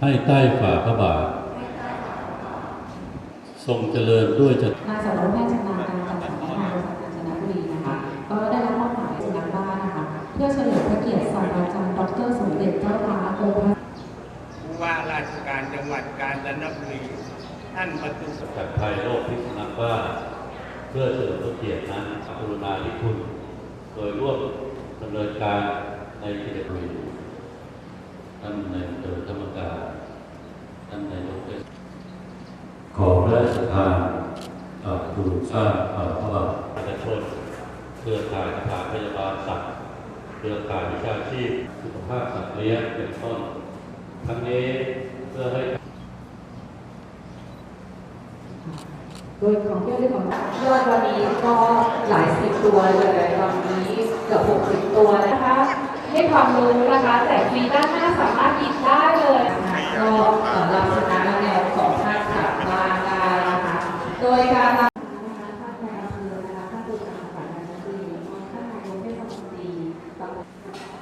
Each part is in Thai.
ให้ใต้ฝ่าพระบาท ทรงเจริญด้วยจะนายสัตวแพทย์ชำนาญการจากสำนักงานบริษัทกาญจนบุรีนะคะ ก็ได้รับมอบหมายจากนักบ้านนะคะ เพื่อเฉลิมพระเกียรติศาสตราจารย์ดรสมเด็จเจ้าฟ้าองค์พระผู้ว่าราชการจังหวัดกาญจนบุรี ท่านประตูจากภัยโรคพิษสุนัขบ้า เพื่อเฉลิมพระเกียรตินั้นกรุณาธิคุณ โดยร่วมดำเนินการในกิจกรรมท่านในายอำเภอธรรมกาท่านนายกเทศขอ พระราชทานเอ่อดูสร้างเอ่อพระบาทประชาชนเครือข่ายสถานพยาบาลสัตว์เครือข่ายวิชาชีพสุขภาพสัตว์เลี้ยงเป็นต้น ทั้งนี้เพื่อให้โดยของยอดเรื่องของยอดวันนี้ก็หลายสิบตัวเลยวันนี้เกือบหกสิบตัวนะคะให้ความรู้นะคะแต่ฟรีด้านหน้าสามารถหยิบได้เลยนะคะก็เอ่อเราชนะแนวของท่านกลับบ้านได้นะคะ โดยการนำนะคะท่านนายอำเภอนะคะท่านผู้การจังหวัดกาญจนบุรีท่านนายกเทศมนตรีตำบล นะคะ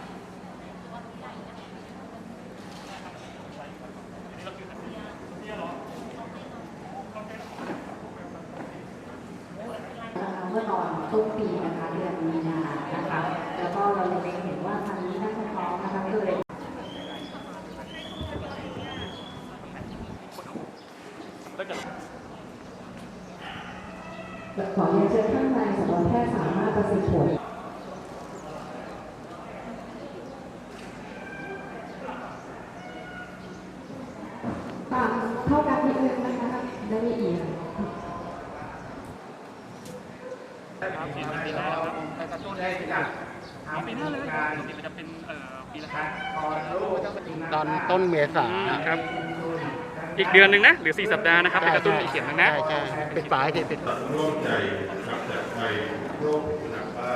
เมื่อตอนต้นปีนะคะเดือนมีนานะคะ แล้วก็เราเล็งเห็นว่าทางนี้น่าจะพร้อมนะคะก็เลยขอเรียนเชิญท่านนายสัตวแพทย์สามารถประสิทธิ์ผลต่างเท่ากันนิดนึงนะคะได้ไม่อีกไครับปีหน้าแล้วครับแต่ช่วงนี้จากปีหนเลยปกติมันจะเป็นปีละครั้ตอนต้นเมษาครับ อีกเดือนหนึ่งนะ หรือ 4 สัปดาห์นะครับไปกระตุ้นอีกเข็มหนึ่งนะ ใช่ใช่เป็ายเป็นร่วมใจกับจากไทยโลกหนักว่า